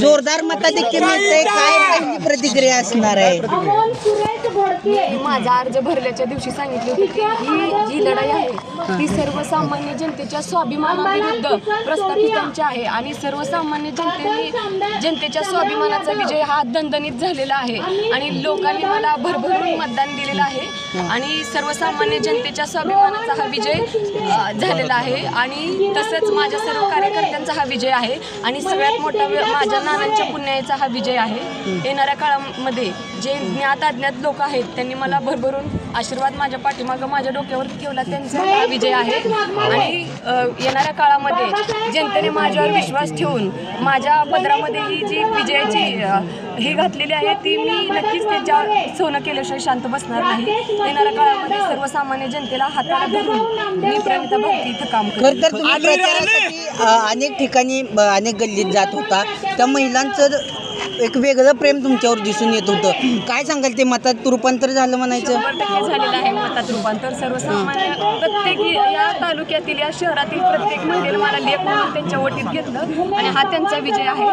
जोरदार मताधिक्य मिळते काय पहिली प्रतिक्रिया असणार आहे? मी माझा अर्ज भरल्याच्या दिवशी सांगितले होते की ही जी लढाई आहे ती सर्वसामान्य जनतेच्या स्वाभिमानाविरुद्ध प्रस्थापितांची आहे आणि सर्वसामान्य जनतेने जनतेच्या स्वाभिमानाचा विजय हा दणदणीत झालेला आहे आणि लोकांनी मला भरभरून मतदान दिलेलं आहे आणि सर्वसामान्य जनतेच्या स्वाभिमानाचा हा विजय झालेला आहे आणि तसंच माझ्या सर्व कार्यकर्त्यांचा हा विजय आहे आणि सगळ्यात मोठा माझ्या नानांच्या पुण्याचा हा विजय आहे. येणाऱ्या काळामध्ये जे ज्ञात अज्ञात लोक आहेत त्यांनी मला भरभरून आशीर्वाद माझ्या पाठीमागं माझ्या डोक्यावर ठेवला. त्यांचा हा विजय आहे. आणि अ, येणाऱ्या काळामध्ये जनतेने माझ्यावर विश्वास ठेवून माझ्या पदरामध्ये ही जी विजयाची अ, ही घातलेली आहे ती मी नक्कीच त्याच्या सोनं केल्याशिवाय शांत बसणार नाही. येणाऱ्या काळामध्ये सर्वसामान्य जनतेला हाताला धरून मी प्रणिता भारती इथं काम करते. खर तर तुम्ही प्रचारासाठी अ, अनेक ठिकाणी अ, अनेक गल्लीत जात होता. त्या महिलांचं एक वेगळं प्रेम तुमच्यावर दिसून येत होतं काय सांगाल ते मतात रूपांतर झालं म्हणायचं शंभर टक्के झालेलं आहे मतात रूपांतर सर्वसामान्य प्रत्येक या तालुक्यातील या शहरातील प्रत्येक मंदिर मला लेख म्हणून त्यांच्या वटीत घेतलं आणि हा त्यांचा विजय आहे